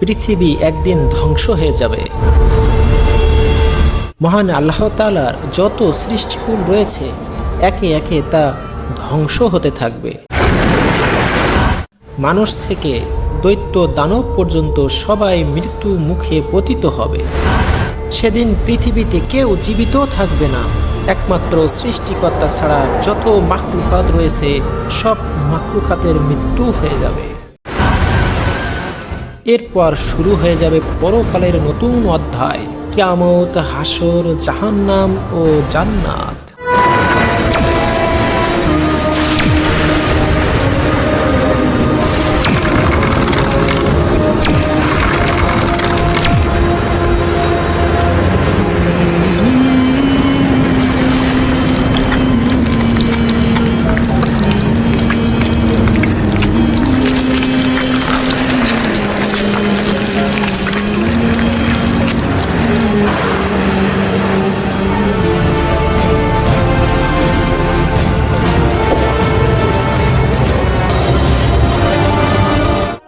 পৃথিবী একদিন ধ্বংস হয়ে যাবে। মহান আল্লাহ তালার যত সৃষ্টিকুল রয়েছে, একে একে তা ধ্বংস হতে থাকবে। মানুষ থেকে দৈত্য দানব পর্যন্ত সবাই মৃত্যু মুখে পতিত হবে। সেদিন পৃথিবীতে কেউ জীবিত থাকবে না। একমাত্র সৃষ্টিকর্তা ছাড়া যত মাকলুকাত রয়েছে, সব মাকলুকাতের মৃত্যু হয়ে যাবে। এরপর শুরু হয়ে যাবে পরকালের নতুন অধ্যায়। কিয়ামত হাসর জাহান্নাম ও জান্নাত।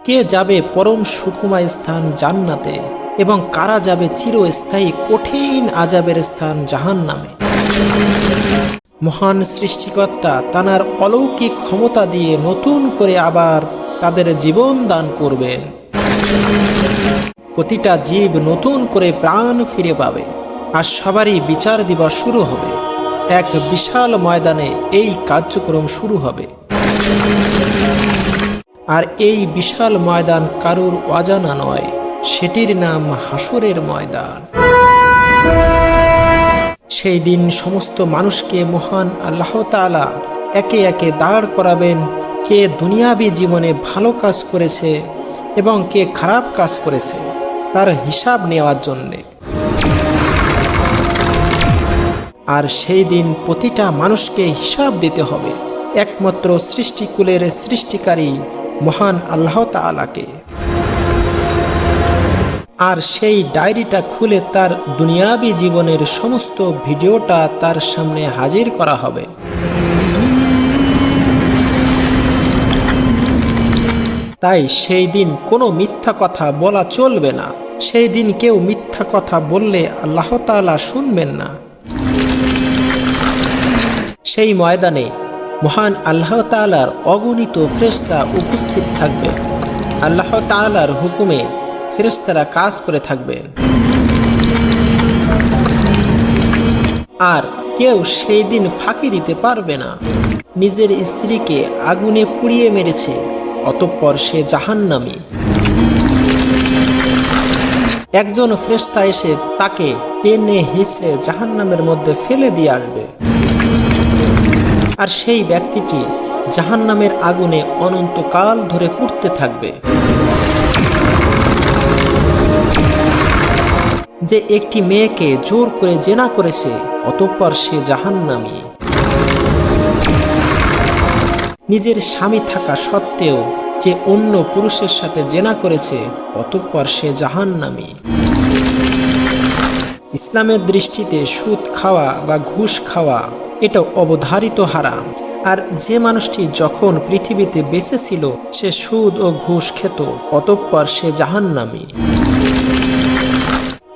কে যাবে পরম সুকুমায় স্থান জান্নাতে এবং কারা যাবে চিরস্থায়ী কঠিন আজাবের স্থান জাহান নামে মহান সৃষ্টিকর্তা তানার অলৌকিক ক্ষমতা দিয়ে নতুন করে আবার তাদের জীবন দান করবেন। প্রতিটা জীব নতুন করে প্রাণ ফিরে পাবে আর সবারই বিচার দিবস শুরু হবে। এক বিশাল ময়দানে এই কার্যক্রম শুরু হবে। আর এই বিশাল ময়দান কারুর অজানা নয়, সেটির নাম হাসরের ময়দান। সেই দিন সমস্ত মানুষকে মহান আল্লাহ তাআলা একে একে দাঁড় করাবেন কে দুনিয়াবী জীবনে ভালো কাজ করেছে এবং কে খারাপ কাজ করেছে তার হিসাব নেওয়ার জন্যে। আর সেই দিন প্রতিটা মানুষকে হিসাব দিতে হবে। একমাত্র সৃষ্টিকুলের সৃষ্টিকারী মহান আল্লাহ তালাকে আর সেই ডায়েরিটা খুলে তার দুনিয়াবী জীবনের সমস্ত ভিডিওটা তার সামনে হাজির করা হবে। তাই সেই দিন কোনো মিথ্যা কথা বলা চলবে না। সেই দিন কেউ মিথ্যা কথা বললে আল্লাহ তাআলা শুনবেন না। সেই ময়দানে মহান আল্লাহ তাআলার অগণিত ফেরেশতা উপস্থিত থাকবে। আল্লাহ তাআলার হুকুমে ফেরেশতারা কাজ করে থাকবেন আর কেউ সেই দিন ফাঁকি দিতে পারবে না। নিজের স্ত্রীকে আগুনে পুড়িয়ে মেরেছে, অতঃপর সে জাহান্নামী। একজন ফ্রেস্তা এসে তাকে টেনে হিসড়ে জাহান্নামের মধ্যে ফেলে দিয়ে আসবে। আর সেই ব্যক্তিটি জাহান্নামের আগুনে অনন্তকাল ধরে পুড়তে থাকবে। যে একটি মেয়েকে জোর করে জেনা করেছে, অতঃপর সে জাহান্নামী। নিজের স্বামী থাকা সত্ত্বেও যে অন্য পুরুষের সাথে জেনা করেছে, অতঃপর সে জাহান্নামী। ইসলামের দৃষ্টিতে সুদ খাওয়া বা ঘুষ খাওয়া এটা অবধারিত হারাম। আর যে মানুষটি যখন পৃথিবীতে বেঁচে ছিল, সে সুদ ও ঘুষ খেত, অতঃপর সে জাহান্নামী।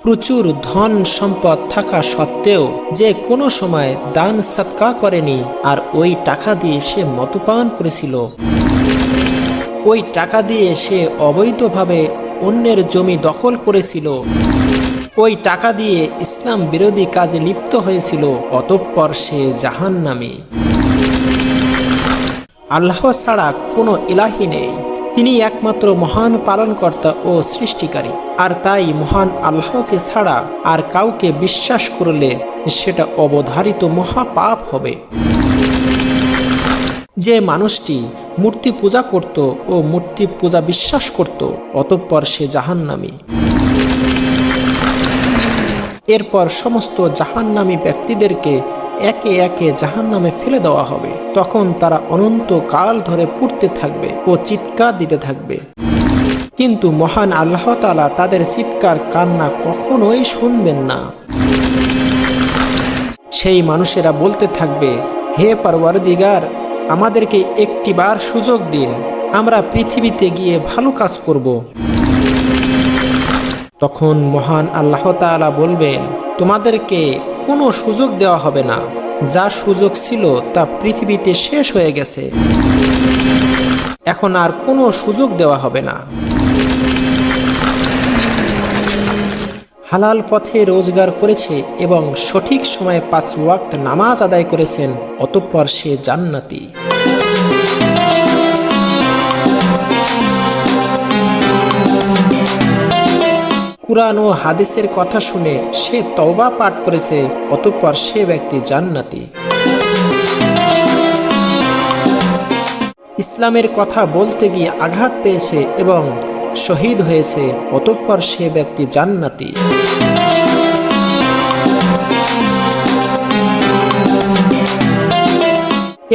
প্রচুর ধন সম্পদ থাকা সত্ত্বেও যে কোনো সময় দান সৎকা করেনি, আর ওই টাকা দিয়ে সে মতপান করেছিল। ওই টাকা দিয়ে সে অবৈধভাবে অন্যের জমি দখল করেছিল। ওই টাকা দিয়ে ইসলাম বিরোধী কাজে লিপ্ত হয়েছিল, অতঃপর সে জাহান্নামী। আল্লাহ ছাড়া কোনো ইলাহি নেই। তিনি একমাত্র মহান পালনকর্তা ও সৃষ্টিকারী। আর তাই মহান আল্লাহকে ছাড়া আর কাউকে বিশ্বাস করলে সেটা অবধারিত মহাপাপ হবে। যে মানুষটি মূর্তি পূজা করত ও মূর্তি পূজা বিশ্বাস করত, অতঃপর সে জাহান্নামী। এরপর সমস্ত জাহান্নামী ব্যক্তিদেরকে একে একে জাহান নামে ফেলে দেওয়া হবে। তখন তারা অনন্ত কাল ধরে পুড়তে থাকবে ও চিৎকার দিতে থাকবে। কিন্তু মহান আল্লাহ তালা তাদের চিৎকার কান্না কখনোই শুনবেন না। সেই মানুষেরা বলতে থাকবে, হে পারওয়ারদিগার, আমাদেরকে একটিবার সুযোগ দিন। আমরা পৃথিবীতে গিয়ে ভালো কাজ করব। তখন মহান আল্লাহ তাআলা বলবেন, তোমাদেরকে কোনো সুযোগ দেওয়া হবে না। যা সুযোগ ছিল তা পৃথিবীতে শেষ হয়ে গেছে। এখন আর কোনো সুযোগ দেওয়া হবে না। হালাল পথে রোজগার করেছে এবং সঠিক সময়ে পাঁচ ওয়াক্ত নামাজ আদায় করেছেন, অতঃপর সে জান্নাতি। কুরআন ও হাদিসের কথা শুনে সে তওবা পাঠ করেছে, অতঃপর সে ব্যক্তি জান্নাতি। ইসলামের কথা বলতে গিয়ে আঘাত পেয়েছে এবং শহীদ হয়েছে, অতঃপর সে ব্যক্তি জান্নাতি।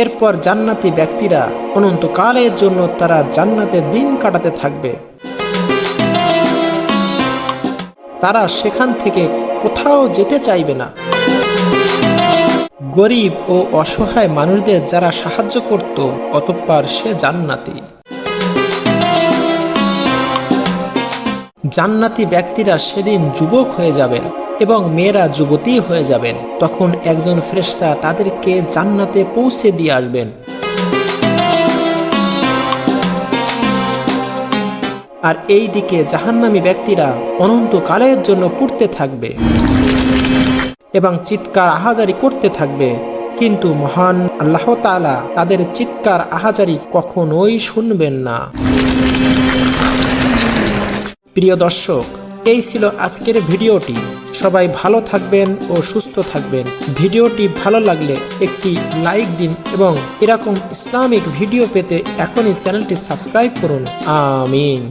এরপর জান্নাতি ব্যক্তিরা অনন্তকালের জন্য তারা জান্নাতে দিন কাটাতে থাকবে। তারা সেখান থেকে কোথাও যেতে চাইবে না। গরিব ও অসহায় মানুষদের যারা সাহায্য করত, অতঃপর সে জান্নাতি। জান্নাতি ব্যক্তিরা সেদিন যুবক হয়ে যাবেন এবং মেয়েরা যুবতী হয়ে যাবেন। তখন একজন ফ্রেস্তা তাদেরকে জান্নাতে পৌঁছে দিয়ে আসবেন। আর এই দিকে জাহান্নামী ব্যক্তিরা অনন্তকালের জন্য পুড়তে থাকবে এবং চিৎকার আহাজারি করতে থাকবে। কিন্তু মহান আল্লাহ তাআলা তাদের চিৎকার আহাজারি কখনোই শুনবেন না। প্রিয় দর্শক, এই ছিল আজকের ভিডিওটি। সবাই ভালো থাকবেন ও সুস্থ থাকবেন। ভিডিওটি ভালো লাগলে একটি লাইক দিন এবং এরকম ইসলামিক ভিডিও পেতে এখনই চ্যানেলটি সাবস্ক্রাইব করুন। আমিন।